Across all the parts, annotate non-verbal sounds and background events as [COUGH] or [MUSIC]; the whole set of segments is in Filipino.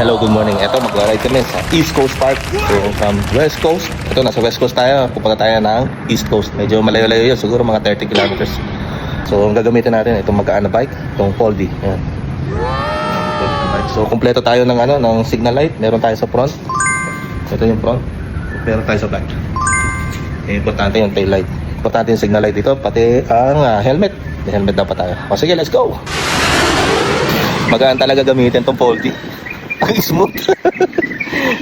Hello, good morning. Ito, mag-ride kami sa East Coast Park. So, from West Coast. Ito, nasa West Coast tayo. Pupunta tayo ng East Coast. Medyo malayo-layo yun. Siguro mga 30 kilometers. So, ang gagamitin natin, itong magaan na bike. Itong Foldy. Ayan. So, kumpleto tayo ng, ano, ng signal light. Meron tayo sa front. Ito yung front. Meron tayo sa back. Eh, importante yung tail light. Importante yung signal light dito. Pati ang ah, helmet. May helmet dapat tayo. O sige, let's go! Magaan talaga gamitin tong Foldy. Ang smooth.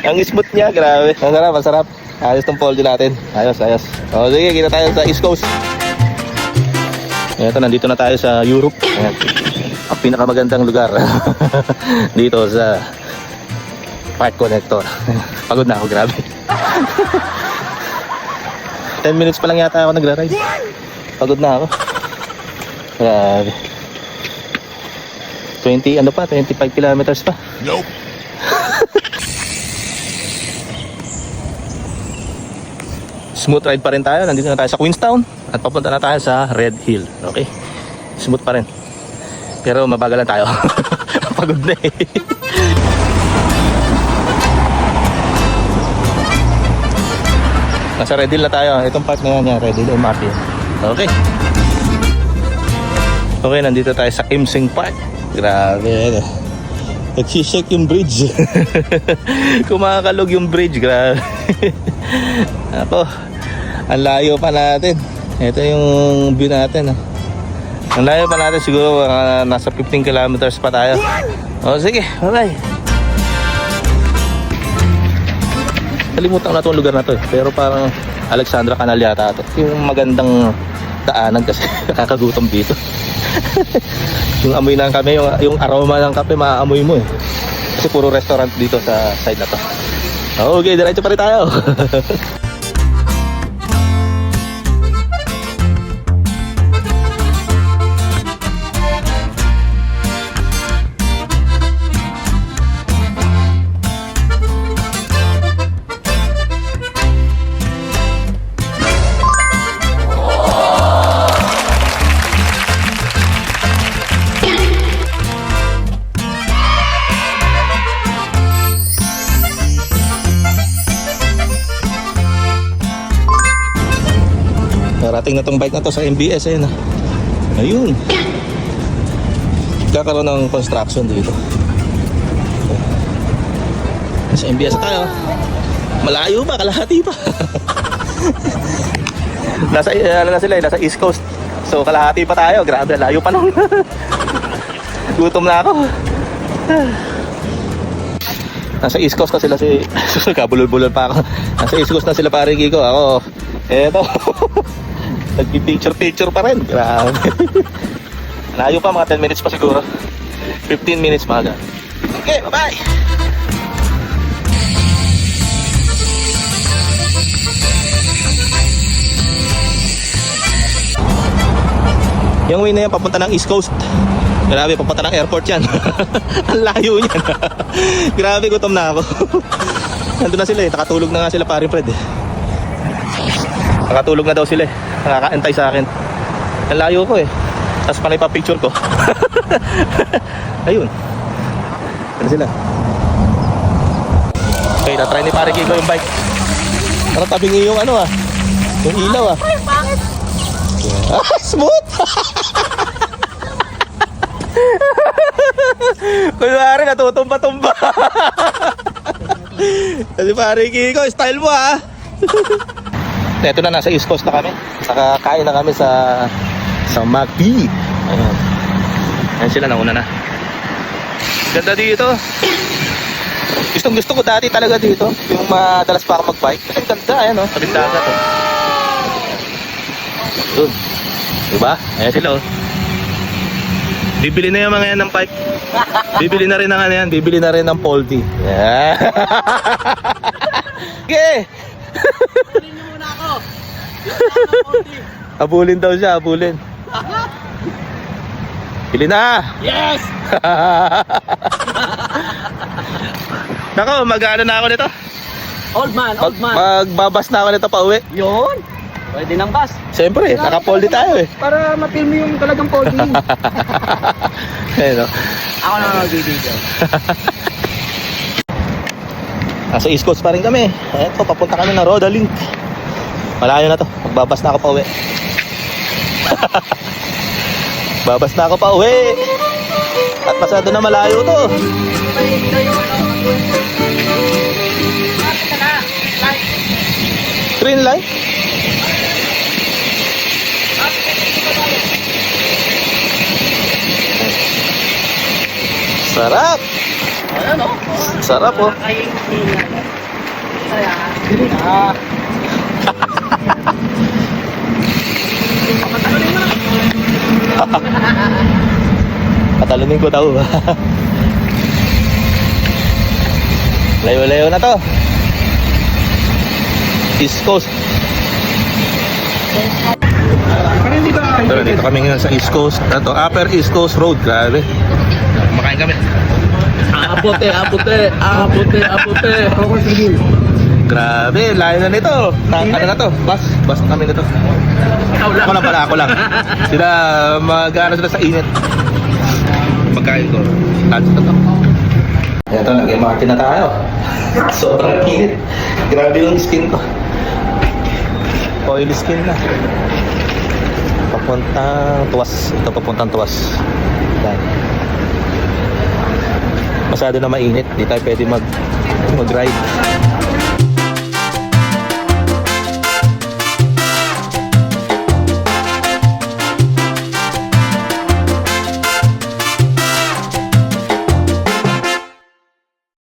ang smooth niya, grabe. Ang sarap, ang sarap. Ayos tong Foldy natin. Ayos, ayos. O sige, kita tayo sa East Coast. Ito, nandito na tayo sa Europe. Ayan. Ang pinakamagandang lugar. [LAUGHS] dito sa Park Connector. [LAUGHS] Pagod na ako, grabe. [LAUGHS] 10 minutes pa lang yata ako nagra-ride. Pagod na ako. Grabe. 20, ano pa, 25 kilometers pa. Nope. Smooth ride pa rin tayo. Nandito na tayo sa Queenstown at papunta na tayo sa Red Hill. Okay? Smooth pa rin. Pero mabagal lang tayo. [LAUGHS] Pagod na eh. Nasa Red Hill na tayo. Itong part na yan, yan Red Hill MRT. Okay. Okay, nandito tayo sa Imsing Park. Grabe. ano. Nagsishake yung bridge. [LAUGHS] Kumakalog yung bridge. Grabe. [LAUGHS] Ako, ang layo pa natin. Ito yung view natin. ah. Ang layo pa natin. Siguro mga nasa 15 kilometers pa tayo. O sige, bye-bye. Kalimutan ko na itong lugar na to eh. Pero parang Alexandra Canal yata ito. Yung magandang daanan kasi [LAUGHS] nakakagutom dito. [LAUGHS] yung amoy ng kape, yung, yung aroma ng kape, maaamoy mo eh. Kasi puro restaurant dito sa side na to. Okay, diretso pa rin tayo. [LAUGHS] Narating na tong bike na to sa MBS ayun. Ayun. Kakaroon ng construction dito. Sa MBS tayo. Malayo pa, kalahati pa. [LAUGHS] nasa, ano na sila eh, nasa East Coast. So kalahati pa tayo, grabe, layo pa nung. [LAUGHS] Gutom na ako. [SIGHS] Nasa East Coast na sila si... [LAUGHS] Kabulol-bulol pa ako. Nasa East Coast na sila pare Kiko. Ako, eto. Nagpi-picture-picture pa rin. Grabe. [LAUGHS] Layo pa, mga 10 minutes pa siguro. 15 minutes mga gan. Okay, bye-bye! Yung way na yan, papunta ng East Coast. Grabe, papunta ng airport yan. [LAUGHS] Ang layo niyan. [LAUGHS] Grabe, gutom na ako. Nandun na sila eh. Nakatulog na nga sila pare Fred eh. Nakatulog na daw sila eh. Nakakaantay sa akin. Ang layo ko eh. Tapos panay pa picture ko. [LAUGHS] Ayun. Ano sila? Okay, na-try ni pare Kiko yung bike. Parang tabing yung ano ah. Yung ilaw ah. Bakit? [LAUGHS] Ah, smooth! [LAUGHS] Kunwari, natutumba-tumba. Kasi pare Kiko, style mo ha. Ito na, nasa East Coast na kami. Nakakain na kami sa sa McD. Ayan. Ayan sila, nauna na. Ganda dito. Gustong gusto ko dati talaga dito. Yung madalas pa ako mag-bike. Kasi ganda, ayan o. Oh, Tabing dagat o. Doon. Diba? Ayan sila oh. Bibili na yung mga yan ng pipe. Bibili na rin ng ano yan. Bibili na rin ng Poldy. Yeah. [LAUGHS] Okay. Kunin niyo muna ako. Abulin daw siya, abulin. Bili na! Yes! [LAUGHS] Nako, mag-ano na ako nito? Old man, Mag, old man. magbabas na ako nito pa uwi. Yun. Pwede ng bus. Siyempre, naka-poldy tayo eh. Para ma-film mo yung talagang folding. [LAUGHS] Ayun, oh. ako na magbibigay. [LAUGHS] Nasa East Coast pa rin kami. Eto, papunta kami ng Rodalink. Malayo na to. Magbabas na ako pa uwi. [LAUGHS] Babas na ako pa uwi. At masyado na malayo to. Green light? Sarap! Ayan o. Sarap oh. Ah. [LAUGHS] Patalunin ko tao. Layo-layo na to. East Coast. Ito, dito kami ngayon sa East Coast. Ito, Upper East Coast Road. Grabe. Kumakain kami. Apote, apote, apote, apote. Grabe, layo na nito. Na, ano na to? Bus. Bus na kami nito. Ako lang pala, ako lang. [LAUGHS] Sila, mag-ano sila sa init. Pagkain ko. Lunch na to. Ito, nag-MRT na tayo. [LAUGHS] Sobrang init. Grabe yung skin ko. Oily skin na. Papuntang tuwas. Ito papuntang tuwas. Yan. Masyado na mainit. Di tayo pwede mag mag-ride.